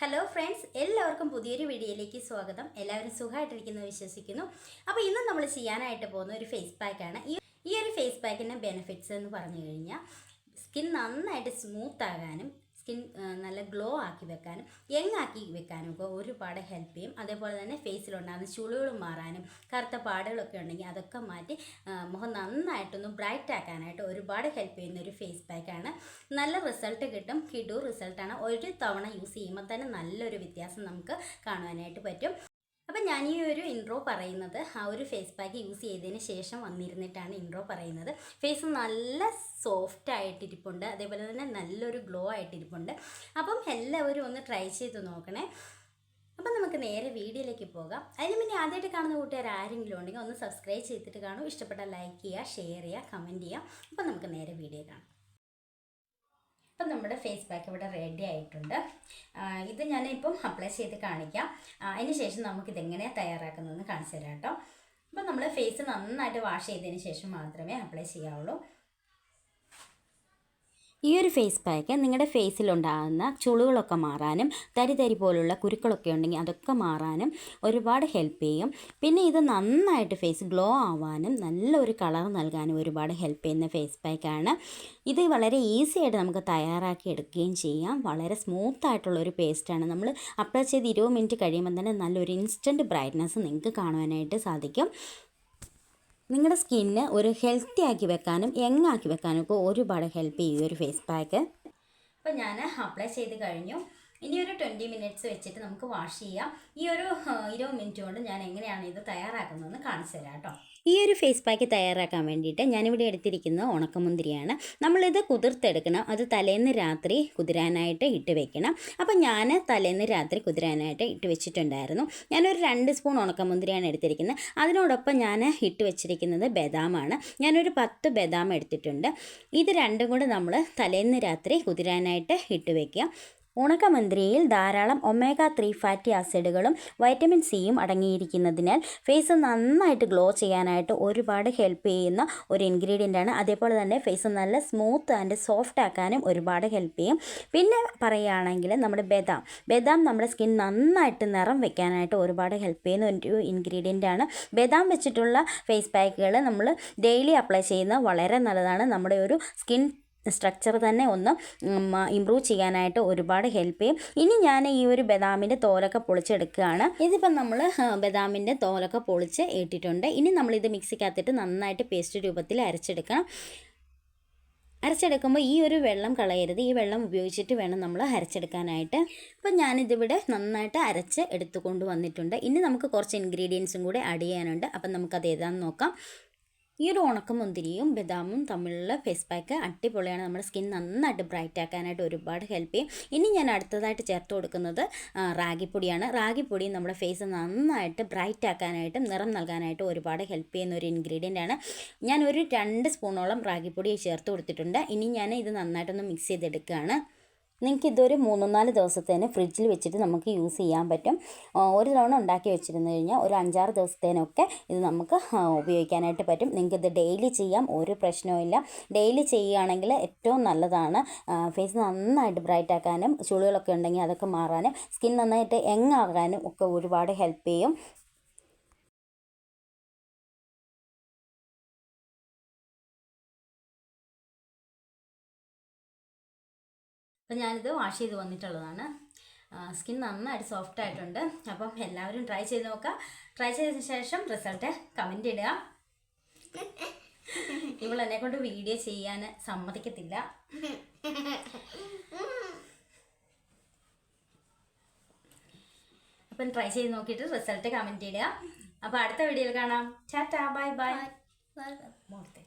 Hello friends എല്ലാവർക്കും പുതിയൊരു വീഡിയോയിലേക്ക് സ്വാഗതം. എല്ലാവരും സുഖമായിട്ടിരിക്കുന്നു വിശ്വസിക്കുന്നു. അപ്പോൾ ഇന്ന് നമ്മൾ ചെയ്യാനായിട്ട് പോകുന്ന ഒരു ഫേസ് പാക്കാണ് ഈ ഈ ഒരു ഫേസ് പാക്കിന്റെ ബെനിഫിറ്റ്സ് എന്ന് പറഞ്ഞു കഴിഞ്ഞാൽ സ്കിൻ നന്നായിട്ട് സ്മൂത്ത് ആകാനും സ്കിൻ നല്ല ഗ്ലോ ആക്കി വെക്കാനും യങ് ആക്കി വെക്കാനും ഒക്കെ ഒരുപാട് ഹെൽപ്പ് ചെയ്യും. അതേപോലെ തന്നെ ഫേസിലുണ്ടാകുന്ന ചുളികൾ മാറാനും കറുത്ത പാടുകളൊക്കെ ഉണ്ടെങ്കിൽ അതൊക്കെ മാറ്റി മുഖം നന്നായിട്ടൊന്ന് ബ്രൈറ്റ് ആക്കാനായിട്ട് ഒരുപാട് ഹെൽപ്പ് ചെയ്യുന്ന ഒരു ഫേസ് പാക്കാണ്. നല്ല റിസൾട്ട് കിട്ടും. കിടു റിസൾട്ടാണ്. ഒരു തവണ യൂസ് ചെയ്യുമ്പോൾ തന്നെ നല്ലൊരു വ്യത്യാസം നമുക്ക് കാണുവാനായിട്ട് പറ്റും. അപ്പം ഞാൻ ഈ ഒരു ഇൻട്രോ പറയുന്നത് ആ ഒരു ഫേസ് പാക്ക് യൂസ് ചെയ്തതിന് ശേഷം വന്നിരുന്നിട്ടാണ് ഇൻട്രോ പറയുന്നത്. ഫേസ് നല്ല സോഫ്റ്റ് ആയിട്ടിരിപ്പുണ്ട്. അതേപോലെ തന്നെ നല്ലൊരു ഗ്ലോ ആയിട്ടിരിപ്പുണ്ട്. അപ്പം എല്ലാവരും ഒന്ന് ട്രൈ ചെയ്ത് നോക്കണേ. അപ്പം നമുക്ക് നേരെ വീഡിയോയിലേക്ക് പോകാം. അതിന് മുന്നേ ആദ്യമായിട്ട് കാണുന്ന കൂട്ടുകാർ ആരെങ്കിലും ഉണ്ടെങ്കിൽ ഒന്ന് സബ്സ്ക്രൈബ് ചെയ്തിട്ട് കാണും. ഇഷ്ടപ്പെട്ട ലൈക്ക് ചെയ്യുക ഷെയർ ചെയ്യുക കമന്റ് ചെയ്യുക. അപ്പം നമുക്ക് നേരെ വീഡിയോ കാണാം. അപ്പം നമ്മുടെ ഫേസ് പാക്ക് ഇവിടെ റെഡി ആയിട്ടുണ്ട്. ഇത് ഞാനിപ്പം അപ്ലൈ ചെയ്ത് കാണിക്കാം. അതിന് ശേഷം നമുക്കിത് എങ്ങനെയാണ് തയ്യാറാക്കുന്നതെന്ന് കാണിച്ചു തരാം കേട്ടോ. അപ്പം നമ്മൾ ഫേസ് നന്നായിട്ട് വാഷ് ചെയ്തതിന് ശേഷം മാത്രമേ അപ്ലൈ ചെയ്യാവുള്ളൂ. ഈ ഒരു ഫേസ് പാക്ക് നിങ്ങളുടെ ഫേസിലുണ്ടാകുന്ന ചുളികളൊക്കെ മാറാനും തരി തരി പോലുള്ള കുരുക്കളൊക്കെ ഉണ്ടെങ്കിൽ അതൊക്കെ മാറാനും ഒരുപാട് ഹെൽപ്പ് ചെയ്യും. പിന്നെ ഇത് നന്നായിട്ട് ഫേസ് ഗ്ലോ ആവാനും നല്ലൊരു കളർ നൽകാനും ഒരുപാട് ഹെൽപ്പ് ചെയ്യുന്ന ഫേസ് പാക്കാണ് ഇത് വളരെ ഈസി ആയിട്ട് നമുക്ക് തയ്യാറാക്കി എടുക്കുകയും ചെയ്യാം. വളരെ സ്മൂത്ത് ആയിട്ടുള്ള ഒരു പേസ്റ്റാണ് നമ്മൾ അപ്ലൈ ചെയ്ത് ഇരുപത് മിനിറ്റ് കഴിയുമ്പോൾ തന്നെ നല്ലൊരു ഇൻസ്റ്റന്റ് ബ്രൈറ്റ്നസ് നിങ്ങൾക്ക് കാണുവാനായിട്ട് സാധിക്കും. നിങ്ങളുടെ സ്കിന്ന് ഒരു ഹെൽത്തി ആക്കി വെക്കാനും യങ് ആക്കി വെക്കാനും ഒക്കെ ഒരുപാട് ഹെൽപ്പ് ചെയ്യും ഒരു ഫേസ് പാക്ക്. അപ്പോൾ ഞാൻ അപ്ലൈ ചെയ്ത് കഴിഞ്ഞു. ഇനി ഒരു ട്വന്റി മിനിറ്റ്സ് വെച്ചിട്ട് നമുക്ക് വാഷ് ചെയ്യാം. ഈ ഒരു ഇരുപത് മിനിറ്റ് കൊണ്ട് ഞാൻ എങ്ങനെയാണ് ഇത് തയ്യാറാക്കുന്നതെന്ന് കാണിച്ചു തരാം കേട്ടോ. ഈ ഒരു ഫേസ് പാക്ക് തയ്യാറാക്കാൻ വേണ്ടിയിട്ട് ഞാനിവിടെ എടുത്തിരിക്കുന്നത് ഉണക്കമുന്തിരിയാണ്. നമ്മളിത് കുതിർത്തെടുക്കണം. അത് തലേന്ന് രാത്രി കുതിരാനായിട്ട് ഇട്ട് വെക്കണം. അപ്പം ഞാൻ തലേന്ന് രാത്രി കുതിരാനായിട്ട് ഇട്ട് വെച്ചിട്ടുണ്ടായിരുന്നു. ഞാനൊരു രണ്ട് സ്പൂൺ ഉണക്കമുന്തിരിയാണ് എടുത്തിരിക്കുന്നത്. അതിനോടൊപ്പം ഞാൻ ഇട്ട് വെച്ചിരിക്കുന്നത് ബദാമാണ്. ഞാനൊരു പത്ത് ബദാം എടുത്തിട്ടുണ്ട്. ഇത് രണ്ടും കൂടെ നമ്മൾ തലേന്ന് രാത്രി കുതിരാനായിട്ട് ഇട്ട് വെക്കുക. ഉണക്കമന്ത്രിയിൽ ധാരാളം ഒമേഗ ത്രീ ഫാറ്റി ആസിഡുകളും വൈറ്റമിൻ സിയും അടങ്ങിയിരിക്കുന്നതിനാൽ ഫേസ് നന്നായിട്ട് ഗ്ലോ ചെയ്യാനായിട്ട് ഒരുപാട് ഹെൽപ്പ് ചെയ്യുന്ന ഒരു ഇൻഗ്രീഡിയന്റ് ആണ്. അതേപോലെ തന്നെ ഫേസ് നല്ല സ്മൂത്ത് ആൻഡ് സോഫ്റ്റ് ആക്കാനും ഒരുപാട് ഹെൽപ്പ് ചെയ്യും. പിന്നെ പറയുകയാണെങ്കിൽ നമ്മുടെ ബദാം. ബദാം നമ്മുടെ സ്കിൻ നന്നായിട്ട് നിറം വെക്കാനായിട്ട് ഒരുപാട് ഹെൽപ്പ് ചെയ്യുന്ന ഒരു ഇൻഗ്രീഡിയന്റ് ആണ്. ബദാം വെച്ചിട്ടുള്ള ഫേസ് പാക്കുകൾ നമ്മൾ ഡെയിലി അപ്ലൈ ചെയ്യുന്ന വളരെ നല്ലതാണ്. നമ്മുടെ ഒരു സ്കിൻ സ്ട്രക്ചർ തന്നെ ഒന്ന് ഇമ്പ്രൂവ് ചെയ്യാനായിട്ട് ഒരുപാട് ഹെൽപ്പ് ചെയ്യും. ഇനി ഞാൻ ഈ ഒരു ബദാമിന്റെ തോലൊക്കെ പൊളിച്ചെടുക്കുകയാണ്. ഇതിപ്പം നമ്മൾ ബദാമിന്റെ തോലൊക്കെ പൊളിച്ച് ഇട്ടിട്ടുണ്ട്. ഇനി നമ്മളിത് മിക്സിക്കകത്തിട്ട് നന്നായിട്ട് പേസ്റ്റ് രൂപത്തിൽ അരച്ചെടുക്കണം. അരച്ചെടുക്കുമ്പോൾ ഈ ഒരു വെള്ളം കളയരുത്. ഈ വെള്ളം ഉപയോഗിച്ചിട്ട് വേണം നമ്മൾ അരച്ചെടുക്കാനായിട്ട്. അപ്പം ഞാനിതിവിടെ നന്നായിട്ട് അരച്ച് എടുത്തുകൊണ്ട് വന്നിട്ടുണ്ട്. ഇനി നമുക്ക് കുറച്ച് ഇൻഗ്രീഡിയൻസും കൂടെ ആഡ് ചെയ്യാനുണ്ട്. അപ്പം നമുക്കത് ഏതാണെന്ന് നോക്കാം. ഈ ഒരു ഉണക്കമുന്തിരിയും ബദാമും തമ്മിലുള്ള ഫേസ് പാക്ക് അടിപൊളിയാണ്. നമ്മുടെ സ്കിൻ നന്നായിട്ട് ബ്രൈറ്റ് ആക്കാനായിട്ട് ഒരുപാട് ഹെൽപ്പ് ചെയ്യും. ഇനി ഞാൻ അടുത്തതായിട്ട് ചേർത്ത് കൊടുക്കുന്നത് റാഗിപ്പൊടിയാണ്. റാഗിപ്പൊടി നമ്മുടെ ഫേസ് നന്നായിട്ട് ബ്രൈറ്റ് ആക്കാനായിട്ടും നിറം നൽകാനായിട്ടും ഒരുപാട് ഹെൽപ്പ് ചെയ്യുന്ന ഒരു ഇൻഗ്രീഡിയന്റ് ആണ്. ഞാൻ ഒരു രണ്ട് സ്പൂണോളം റാഗിപ്പൊടി ചേർത്ത് കൊടുത്തിട്ടുണ്ട്. ഇനി ഞാൻ ഇത് നന്നായിട്ടൊന്ന് മിക്സ് ചെയ്തെടുക്കുകയാണ്. നിങ്ങൾക്ക് ഇതൊരു മൂന്ന് നാല് ദിവസത്തേന് ഫ്രിഡ്ജിൽ വെച്ചിട്ട് നമുക്ക് യൂസ് ചെയ്യാൻ പറ്റും. ഒരു തവണ ഉണ്ടാക്കി വെച്ചിരുന്നു കഴിഞ്ഞാൽ ഒരു അഞ്ചാറ് ദിവസത്തേനൊക്കെ ഇത് നമുക്ക് ഉപയോഗിക്കാനായിട്ട് പറ്റും. നിങ്ങൾക്ക് ഇത് ഡെയിലി ചെയ്യാം ഒരു പ്രശ്നവുമില്ല. ഡെയിലി ചെയ്യുകയാണെങ്കിൽ ഏറ്റവും നല്ലതാണ് ഫേസ് നന്നായിട്ട് ബ്രൈറ്റ് ആക്കാനും ചുളികളൊക്കെ ഉണ്ടെങ്കിൽ അതൊക്കെ മാറാനും സ്കിൻ നന്നായിട്ട് യങ് ആകാനും ഒക്കെ ഒരുപാട് ഹെൽപ്പ് ചെയ്യും. അപ്പം ഞാനിത് വാഷ് ചെയ്ത് വന്നിട്ടുള്ളതാണ്. സ്കിൻ നന്നായിട്ട് സോഫ്റ്റ് ആയിട്ടുണ്ട്. അപ്പം എല്ലാവരും ട്രൈ ചെയ്ത് നോക്കുക. ട്രൈ ചെയ്തതിന് ശേഷം റിസൾട്ട് കമന്റ് ഇടുക. ഇവൾ എന്നെ കൊണ്ട് വീഡിയോ ചെയ്യാൻ സമ്മതിക്കത്തില്ല. അപ്പം ട്രൈ ചെയ്ത് നോക്കിയിട്ട് റിസൾട്ട് കമന്റ് ചെയ്യുക അപ്പോൾ അടുത്ത വീഡിയോയിൽ കാണാം. ചാറ്റാ ബൈ ബൈ മോർത്തെ